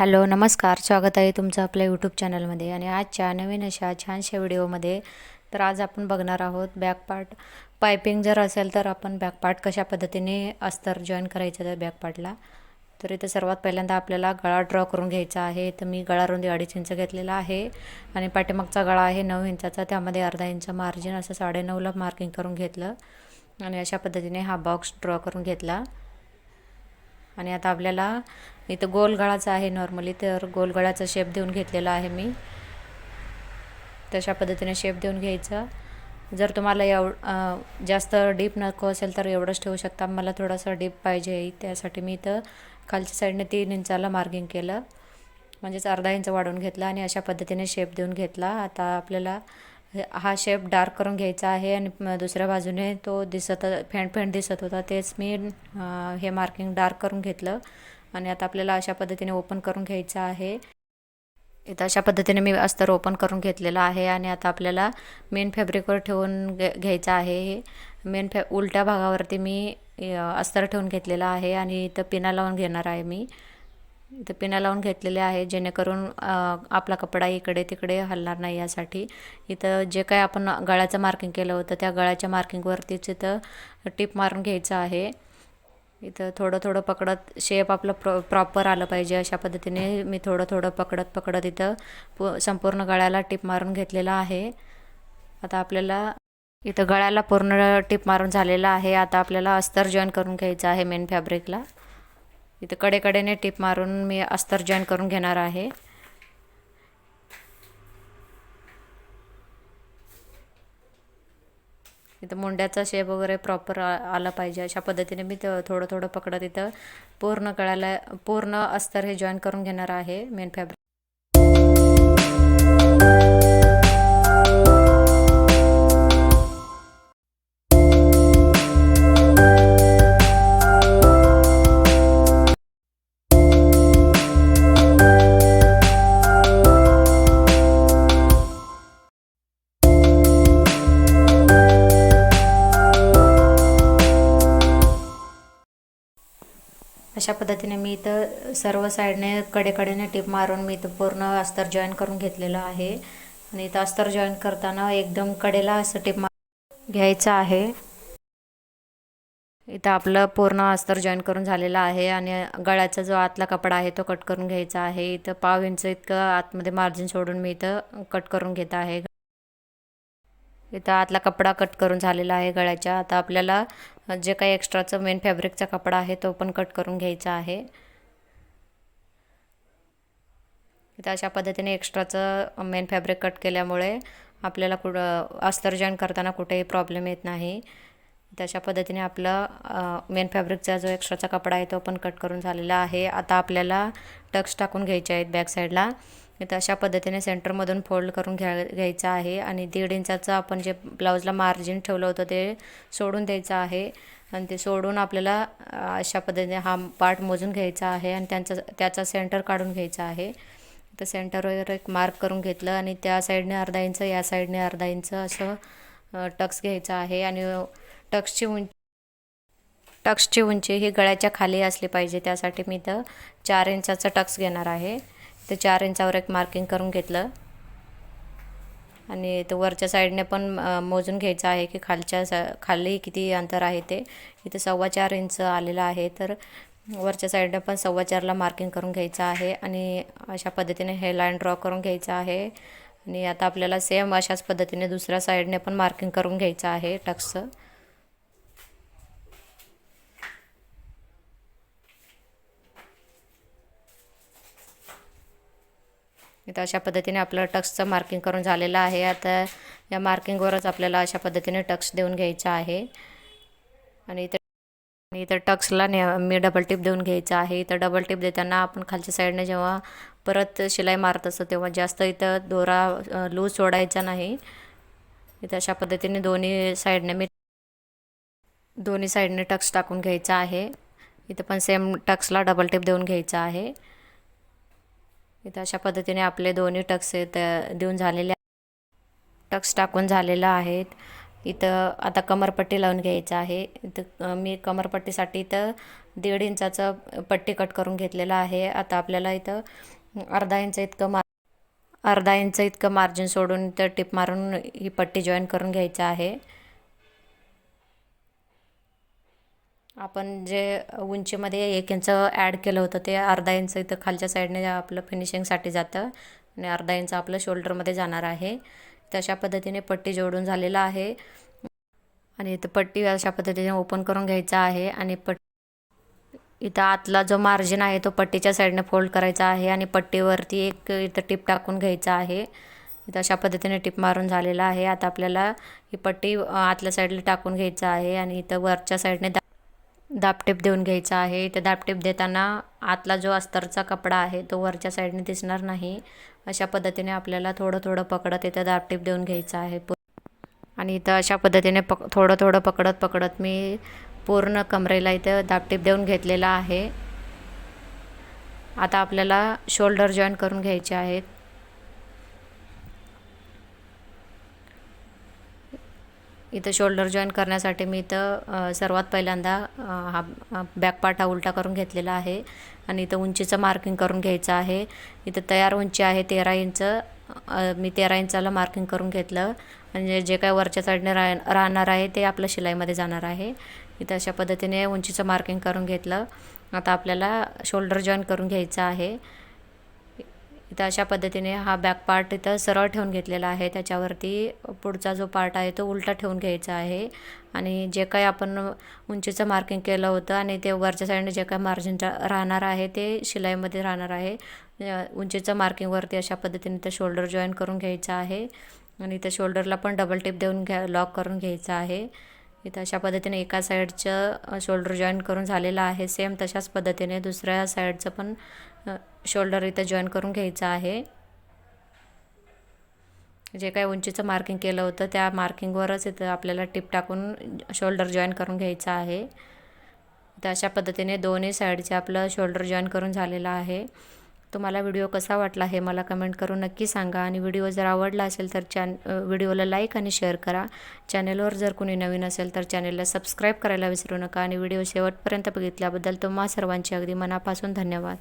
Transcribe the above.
Hello नमस्कार. स्वागत आहे तुमचं आपल्या यूट्यूब चॅनलमध्ये आणि आजच्या नवीन अशा छानशा व्हिडिओमध्ये. तर आज आपण बघणार आहोत बॅकपार्ट पायपिंग जर असेल तर आपण बॅकपार्ट कशा पद्धतीने अस्तर जॉईन करायचं त्या बॅकपार्टला तर इथं सर्वात पहिल्यांदा आपल्याला गळा ड्रॉ करून घ्यायचा आहे. तर मी गळा रुंदी अडीच इंच घेतलेला आहे आणि पाठीमागचा गळा आहे नऊ इंचाचा. त्यामध्ये अर्धा इंच मार्जिन असं साडेनऊला मार्किंग करून घेतलं आणि अशा पद्धतीने हा बॉक्स ड्रॉ करून घेतला. आणि आता आपल्याला इथं गोल गळाचा आहे नॉर्मली तर गोल गळाचा शेप देऊन घेतलेला आहे मी. तशा पद्धतीने शेप देऊन घ्यायचा. जर तुम्हाला एव जास्त डीप नको असेल तर एवढंच ठेवू शकता. मला थोडासा डीप पाहिजे त्यासाठी मी इथं खालच्या साईडने तीन इंचाला मार्किंग केलं. म्हणजेच अर्धा इंच वाढवून घेतला आणि अशा पद्धतीने शेप देऊन घेतला. आता आपल्याला हा शेप डार्क करून घ्यायचा आहे आणि दुसऱ्या बाजूने तो दिसत फेंट फेंट दिसत होता. तेच मी हे मार्किंग डार्क करून घेतलं. आणि आता आपल्याला अशा पद्धतीने ओपन करून घ्यायचं आहे. इथं अशा पद्धतीने मी अस्तर ओपन करून घेतलेलं आहे आणि आता आपल्याला मेन फॅब्रिकवर ठेवून घे घ्यायचं आहे हे. मेन फॅ उलट्या भागावरती मी अस्तर ठेवून घेतलेलं आहे आणि इथं पिना लावून घेणार आहे मी. इथं पिना लावून घेतलेले आहे जेणेकरून आपला कपडा इकडे तिकडे हलणार नाही यासाठी. इथं जे काय आपण गळ्याचं मार्किंग केलं होतं त्या गळ्याच्या मार्किंगवरतीच इथं टिप मारून घ्यायचं आहे. इथं थोडं थोडं पकडत शेप आपलं प्र प्रॉपर आलं पाहिजे. अशा पद्धतीने मी थोडं थोडं पकडत पकडत इथं पू संपूर्ण गळ्याला टिप मारून घेतलेला आहे. आता आपल्याला इथं गळ्याला पूर्ण टिप मारून झालेला आहे. आता आपल्याला अस्तर जॉईन करून घ्यायचं आहे मेन फॅब्रिकला इथं कडेकडेने टिप मारून मी अस्तर जॉईन करून घेणार आहे. इथं मुंड्याचा शेप वगैरे प्रॉपर आला पाहिजे. अशा पद्धतीने मी थोडं थोडं पकडत इथं पूर्ण कळायला पूर्ण अस्तर हे जॉईन करून घेणार आहे मेन फॅब्रिक अशा पद्धतीने मी इथं सर्व साईडने कडेकडेने टिप मारून मी इथं पूर्ण अस्तर जॉईन करून घेतलेलं आहे. आणि इथं अस्तर जॉईन करताना एकदम कडेला असं टिप मार घ्यायचं आहे. इथं आपलं पूर्ण अस्तर जॉईन करून झालेलं आहे आणि गळ्याचा जो आतला कपडा आहे तो कट करून घ्यायचा आहे. इथं पाव इंच इतकं आतमध्ये मार्जिन सोडून मी इथं कट करून घेत आहे. इथं आतला कपडा कट करून झालेला आहे गळ्याच्या. आता आपल्याला जे काही एक्स्ट्राचं मेन फॅब्रिकचा कपडा आहे तो पण कट करून घ्यायचा आहे. इथं अशा पद्धतीने एक्स्ट्राचं मेन फॅब्रिक कट केल्यामुळे आपल्याला कुठं अस्तर जॉईन करताना कुठेही प्रॉब्लेम येत नाही. तशा पद्धतीने आपलं मेन फॅब्रिकचा जो एक्स्ट्राचा कपडा आहे तो पण कट करून झालेला आहे. आता आपल्याला टक्स टाकून घ्यायचे आहेत बॅक साईडला तर अशा पद्धतीने सेंटरमधून फोल्ड करून घ्या घ्यायचं आहे. आणि दीड इंचाचं आपण जे ब्लाऊजला मार्जिन ठेवलं होतं ते सोडून द्यायचं आहे. आणि ते सोडून आपल्याला अशा पद्धतीने हा पार्ट मोजून घ्यायचा आहे आणि त्यांचा त्याचा सेंटर काढून घ्यायचा आहे. तर सेंटरवर एक मार्क करून घेतलं आणि त्या साईडने अर्धा इंच या साईडने अर्धा इंच असं टक्स घ्यायचं आहे. आणि टक्सची उंची टक्सची उंची ही गळ्याच्या खाली असली पाहिजे. त्यासाठी मी इथं चार इंचाचं टक्स घेणार आहे. ते चार इंचावर एक मार्किंग करून घेतलं. आणि तो वरच्या साईडने पण मोजून घ्यायचं आहे की खालच्या सा खाली किती अंतर आहे ते. इथे सव्वा चार इंच आलेलं आहे तर वरच्या साईडने पण सव्वा चारला मार्किंग करून घ्यायचं आहे. आणि अशा पद्धतीने हे लाईन ड्रॉ करून घ्यायचं आहे. आणि आता आपल्याला सेम अशाच पद्धतीने दुसऱ्या साईडने पण मार्किंग करून घ्यायचं आहे टक्सचं इथं अशा पद्धतीने आपलं टक्सचं मार्किंग करून झालेलं आहे. आता या मार्किंगवरच आपल्याला अशा पद्धतीने टक्स देऊन घ्यायचं आहे. आणि इथं आणि इथं टक्सला ने मी डबल टिप देऊन घ्यायचं आहे. इथं डबल टिप देताना आपण खालच्या साईडने जेव्हा परत शिलाई मारत असतो तेव्हा जास्त इथं दोरा लूज सोडायचा नाही. इथं अशा पद्धतीने दोन्ही साईडने मी दोन्ही साईडने टक्स टाकून घ्यायचा आहे. इथं पण सेम टक्सला डबल टिप देऊन घ्यायचा आहे. इथं अशा पद्धतीने आपले दोन्ही टक्स देऊन झालेले टक्स टाकून झालेलं आहेत. इथं आता कमरपट्टी लावून घ्यायचं आहे. इथं मी कमरपट्टीसाठी इथं दीड इंचाचं पट्टी कट करून घेतलेलं आहे. आता आपल्याला इथं अर्धा इंच इतकं मा अर्धा इंच इतकं मार्जिन सोडून इथं टिप मारून ही पट्टी जॉईन करून घ्यायचं आहे. आपण जे उंचीमध्ये एक इंच ॲड केलं होतं ते अर्धा इंच इथं खालच्या साईडने आपलं फिनिशिंगसाठी जातं. आणि अर्धा इंच आपलं शोल्डरमध्ये जाणार आहे. तशा पद्धतीने पट्टी जोडून झालेला आहे. आणि इथं पट्टी अशा पद्धतीने ओपन करून घ्यायचा आहे. आणि पट इथं आतला जो मार्जिन आहे तो पट्टीच्या साईडने फोल्ड करायचा आहे. आणि पट्टीवरती एक इथं टिप टाकून घ्यायचा आहे. इथं अशा पद्धतीने टिप मारून झालेला आहे. आता आपल्याला ही पट्टी आतल्या साईडला टाकून घ्यायचं आहे. आणि इथं वरच्या साईडने दा दाबटेप देऊन घ्यायचा आहे. इथं दाबटेप देताना आतला जो अस्तरचा कपडा आहे तो वरच्या साईडने दिसणार नाही. अशा पद्धतीने आपल्याला थोडं थोडं पकडत इथं दाबटेप देऊन घ्यायचा आहे. आणि इथं अशा पद्धतीने पक थोडं थोडं पकडत पकडत मी पूर्ण कमरेला इथं दाबटेप देऊन घेतलेला आहे. आता आपल्याला शोल्डर जॉईन करून घ्यायचे आहेत. इथं शोल्डर जॉईन करण्यासाठी मी इथं सर्वात पहिल्यांदा हा बॅक हा उलटा करून घेतलेला आहे. आणि इथं उंचीचं मार्किंग करून घ्यायचं आहे. इथं तयार उंची आहे तेरा इंच मी तेरा इंचाला मार्किंग करून घेतलं. म्हणजे जे काय वरच्या साईडने राह राहणार आहे ते आपलं शिलाईमध्ये जाणार आहे. इथं अशा पद्धतीने उंचीचं मार्किंग करून घेतलं. आता आपल्याला शोल्डर जॉईन करून घ्यायचं आहे. इथं अशा पद्धतीने हा बॅक पार्ट इथं सरळ ठेवून घेतलेला आहे. त्याच्यावरती पुढचा जो पार्ट आहे तो उलटा ठेवून घ्यायचा आहे. आणि जे काही आपण उंचीचं मार्किंग केलं होतं आणि ते वरच्या साईडने जे काही मार्जिन राहणार आहे ते शिलाईमध्ये राहणार आहे. उंचीचं मार्किंगवरती अशा पद्धतीने इथं शोल्डर जॉईन करून घ्यायचं आहे. आणि इथं शोल्डरला पण डबल टिप देऊन घ्या लॉक करून घ्यायचं आहे. इथं अशा पद्धतीने एका साईडचं शोल्डर जॉईन करून झालेलं आहे. सेम तशाच पद्धतीने दुसऱ्या साईडचं पण शोल्डर इथं जॉईन करून घ्यायचं आहे. जे काही उंचीचं मार्किंग केलं होतं त्या मार्किंगवरच इथं आपल्याला टिप टाकून शोल्डर जॉईन करून घ्यायचं आहे. तर अशा पद्धतीने दोन्ही साईडचे आपलं शोल्डर जॉईन करून झालेलं आहे. तुम्हाला व्हिडिओ कसा वाटला हे मला कमेंट करून नक्की सांगा आणि व्हिडिओ जर आवडला असेल तर चॅन व्हिडिओला लाईक आणि शेअर करा. चॅनेलवर जर कोणी नवीन असेल तर चॅनेलला सबस्क्राईब करायला विसरू नका आणि व्हिडिओ शेवटपर्यंत बघितल्याबद्दल तुम्हा सर्वांचे अगदी मनापासून धन्यवाद.